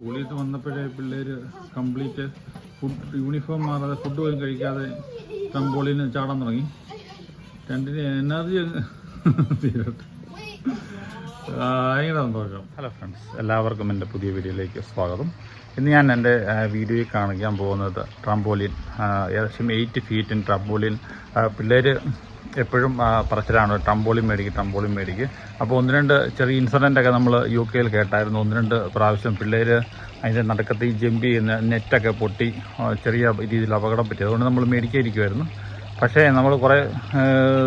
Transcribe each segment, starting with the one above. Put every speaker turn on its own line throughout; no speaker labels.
സ്കൂളിൽ വന്നപ്പോഴേ പിള്ളേർ കംപ്ലീറ്റ് ഫുഡ് യൂണിഫോം മാറാതെ ഫുഡ് പോലും കഴിക്കാതെ ട്രംബോളിന് ചാടാൻ തുടങ്ങി. രണ്ടിന് എനർജി ഭയങ്കര സന്തോഷം ഹലോ ഫ്രണ്ട്സ് എല്ലാവർക്കും എന്റെ പുതിയ വീഡിയോയിലേക്ക് സ്വാഗതം. ഇന്ന് ഞാൻ എന്റെ വീഡിയോയിൽ കാണിക്കാൻ പോകുന്നത് ട്രംബോലിൻ ഏകദേശം എയ്റ്റ് ഫീറ്റിൻ ട്രംബോലിൻ പിള്ളേർ എപ്പോഴും പ്രഷറാണ് പറച്ചിലാണ്. ട്രംബോളിൻ മേടിക്കുക ട്രംബോളിൻ മേടിക്കുക അപ്പോൾ ഒന്ന് രണ്ട് ചെറിയ ഇൻസിഡന്റൊക്കെ നമ്മൾ യു കെയിൽ കേട്ടായിരുന്നു. ഒന്ന് രണ്ട് പ്രാവശ്യം പിള്ളേർ അതിന്റെ നടക്കത്തിൽ ഈ ജമ്പ് ചെയ്യുന്ന നെറ്റൊക്കെ പൊട്ടി ചെറിയ രീതിയിൽ അപകടം പറ്റി. അതുകൊണ്ട് നമ്മൾ മേടിക്കാതിരിക്കുമായിരുന്നു പക്ഷേ നമ്മൾ കുറേ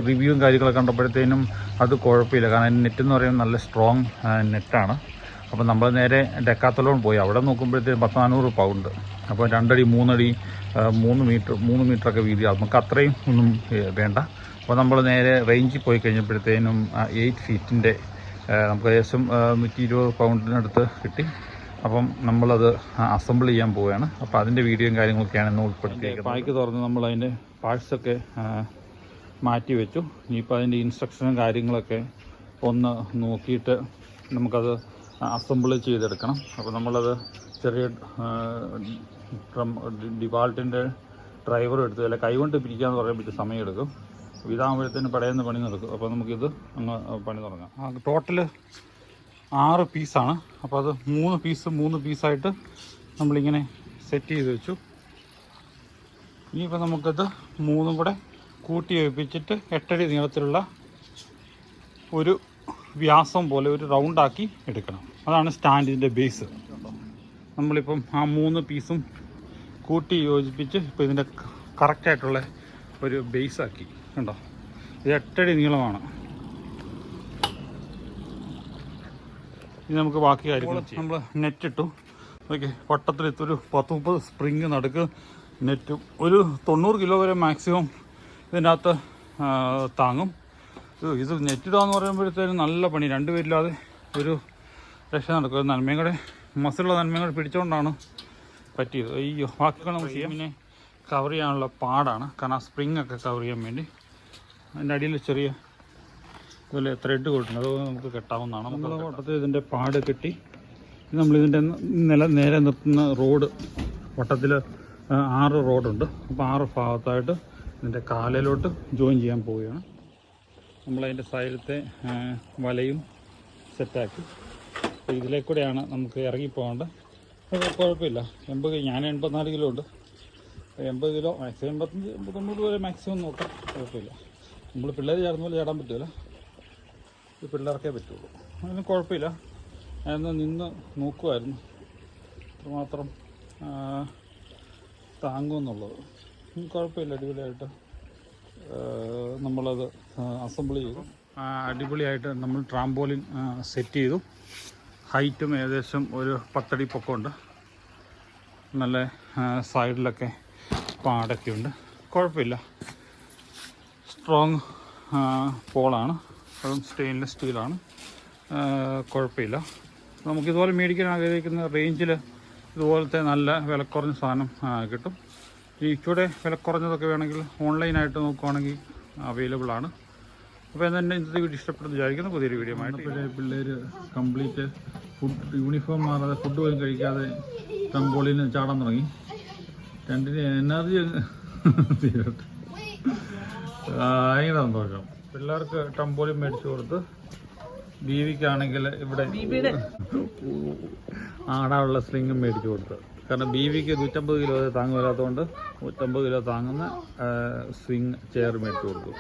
റിവ്യൂവും കാര്യങ്ങളൊക്കെ കണ്ടപ്പോഴത്തേനും അത് കുഴപ്പമില്ല. കാരണം നെറ്റ് എന്ന് പറയുന്നത് നല്ല സ്ട്രോങ് നെറ്റാണ് അപ്പോൾ നമ്മൾ നേരെ ഡെക്കാത്തലോൺ പോയി. അവിടെ നോക്കുമ്പോഴത്തേക്കും പത്ത് നാനൂറ് പൗണ്ട് അപ്പോൾ രണ്ടടി മൂന്നടി മൂന്ന് മീറ്റർ മൂന്ന് മീറ്ററൊക്കെ വീതി. നമുക്ക് അത്രയും ഒന്നും വേണ്ട. അപ്പോൾ നമ്മൾ നേരെ റേഞ്ചിൽ പോയി കഴിഞ്ഞപ്പോഴത്തേനും എയ്റ്റ് ഫീറ്റിന്റെ നമുക്ക് ഏകദേശം നൂറ്റി ഇരുപത് പൗണ്ടിനടുത്ത് കിട്ടി. അപ്പം നമ്മളത് അസംബിൾ ചെയ്യാൻ പോവുകയാണ്. അപ്പോൾ അതിന്റെ വീഡിയോയും കാര്യങ്ങളൊക്കെയാണ് ഇന്ന് ഉൾപ്പെടുത്തിയിരിക്കുന്നത്. പായ്ക്ക് തുറന്ന് നമ്മൾ അതിന്റെ പാർട്സൊക്കെ മാറ്റി വെച്ചു. ഇനിയിപ്പോൾ അതിന്റെ ഇൻസ്ട്രക്ഷനും കാര്യങ്ങളൊക്കെ ഒന്ന് നോക്കിയിട്ട് നമുക്കത് അസംബിൾ ചെയ്തെടുക്കണം. അപ്പോൾ നമ്മളത് ചെറിയ ഡിവാൾട്ടിന്റെ ഡ്രൈവർ എടുത്ത് അല്ല കൈകൊണ്ട് പിരിക്കാന്ന് പറയുമ്പോഴത്തേക്ക് സമയമെടുക്കും ഇതാകുമ്പോഴത്തേന് പടയെന്ന് പണി നടക്കും. അപ്പോൾ നമുക്കിത് അങ്ങ് പണി തുടങ്ങാം. ആ ടോട്ടൽ ആറ് പീസാണ്. അപ്പോൾ അത് മൂന്ന് പീസ് മൂന്ന് പീസായിട്ട് നമ്മളിങ്ങനെ സെറ്റ് ചെയ്ത് വെച്ചു. ഇനിയിപ്പോൾ നമുക്കത് മൂന്നും കൂടെ കൂട്ടി യോജിപ്പിച്ചിട്ട് എട്ടടി നീളത്തിലുള്ള ഒരു വ്യാസം പോലെ ഒരു റൗണ്ടാക്കി എടുക്കണം. അതാണ് സ്റ്റാൻഡിന്റെ ബേസ് നമ്മളിപ്പം ആ മൂന്ന് പീസും കൂട്ടി യോജിപ്പിച്ച് ഇപ്പോൾ ഇതിന്റെ കറക്റ്റായിട്ടുള്ള ഒരു ബേസാക്കി കണ്ടോ? ഇത് എട്ടടി നീളമാണ്. ഇനി നമുക്ക് ബാക്കി കാര്യങ്ങൾ നമ്മൾ നെറ്റ് ഇട്ടു. ഓക്കെ വട്ടത്തിൽ ഒരു പത്ത് മുപ്പത് സ്പ്രിങ് നടുക്ക് നെറ്റും ഒരു തൊണ്ണൂറ് കിലോ വരെ മാക്സിമം ഇതിനകത്ത് അകത്ത് താങ്ങും. ഇത് നെറ്റിടാന്ന് പറയുമ്പോഴത്തേനും നല്ല പണി. രണ്ടുപേരില്ലാതെ ഒരു രക്ഷ നടക്കും. ഒരു നന്മയും കൂടെ മസിലുള്ള നന്മയും കൂടെ പിടിച്ചുകൊണ്ടാണ് പറ്റിയത്. അയ്യോ ബാക്കിയൊക്കെ നമുക്ക് ചെയ്യാം. പിന്നെ കവർ ചെയ്യാനുള്ള പാടാണ്. കാരണം ആ സ്പ്രിങ്ങൊക്കെ കവർ ചെയ്യാൻ വേണ്ടി. അതിന്റെ അടിയിൽ ചെറിയ അതുപോലെ ത്രെഡ് കൊടുക്കുന്നത് അത് നമുക്ക് കെട്ടാവുന്നതാണ്. നമ്മൾ വട്ടത്തിൽ ഇതിന്റെ പാട് കെട്ടി നമ്മളിതിന്റെ നില നേരെ നിർത്തുന്ന റോഡ് വട്ടത്തിൽ ആറ് റോഡുണ്ട്. അപ്പോൾ ആറ് ഭാഗത്തായിട്ട് ഇതിന്റെ കാലയിലോട്ട് ജോയിൻ ചെയ്യാൻ പോവുകയാണ്. നമ്മളതിന്റെ സൈഡത്തെ വലയും സെറ്റാക്കി അപ്പോൾ ഇതിലേ കൂടെയാണ് നമുക്ക് ഇറങ്ങിപ്പോകേണ്ടത്. അത് കുഴപ്പമില്ല. എൺപത് ഞാൻ എൺപത്തിനാല് കിലോ ഉണ്ട്. എൺപത് കിലോ മാക്സിമം എൺപത്തഞ്ച് എൺപത്തൊമ്പത് വരെ മാക്സിമം നോക്കാം. കുഴപ്പമില്ല. നമ്മൾ പിള്ളേർ ചേർന്ന പോലെ ചേടാൻ പറ്റില്ല ഈ പിള്ളേർക്കേ പറ്റുള്ളൂ. അതിന് കുഴപ്പമില്ല. ഞാനൊന്ന് നിന്ന് നോക്കുമായിരുന്നു അത്രമാത്രം താങ്ങുമെന്നുള്ളത്. കുഴപ്പമില്ല അടിപൊളിയായിട്ട് നമ്മളത് അസംബിൾ ചെയ്തു. അടിപൊളിയായിട്ട് നമ്മൾ ട്രാംപോലിൻ സെറ്റ് ചെയ്തു. ഹൈറ്റും ഏകദേശം ഒരു പത്തടി പൊക്കമുണ്ട്. നല്ല സൈഡിലൊക്കെ പാടൊക്കെ ഉണ്ട് കുഴപ്പമില്ല. സ്ട്രോങ് പോളാണ് അതും സ്റ്റെയിൻലെസ് സ്റ്റീലാണ് കുഴപ്പമില്ല. നമുക്കിതുപോലെ മേടിക്കാൻ ആഗ്രഹിക്കുന്ന റേഞ്ചിൽ ഇതുപോലത്തെ നല്ല വിലക്കുറഞ്ഞ സാധനം കിട്ടും. ഈ വിലക്കുറഞ്ഞതൊക്കെ വില കുറഞ്ഞതൊക്കെ വേണമെങ്കിൽ ഓൺലൈനായിട്ട് നോക്കുവാണെങ്കിൽ അവൈലബിൾ ആണ്. അപ്പോൾ എന്നെ ഇന്നത്തെ വീഡിയോ ഇഷ്ടപ്പെടുന്നു വിചാരിക്കുന്നു. പുതിയൊരു വീഡിയോ ആയിട്ട് പിള്ളേർ കംപ്ലീറ്റ് ഫുഡ് യൂണിഫോം മാറാതെ ഫുഡ് പോലും കഴിക്കാതെ ട്രംബോളിന് ചാടാൻ തുടങ്ങി. രണ്ടിന് എനർജി തീരട്ടെ. സന്തോഷം പിള്ളേർക്ക് ടംബോളി മേടിച്ചു കൊടുത്ത് ബീവിക്കാണെങ്കിൽ ഇവിടെ ആടാനുള്ള സ്ലിങ്ങും മേടിച്ചു കൊടുത്ത്. കാരണം ബീവിക്ക് നൂറ്റമ്പത് കിലോ താങ്ങ് വരാത്തതുകൊണ്ട് നൂറ്റമ്പത് കിലോ താങ്ങുന്ന സ്വിങ് ചെയർ മേടിച്ചു കൊടുത്തു.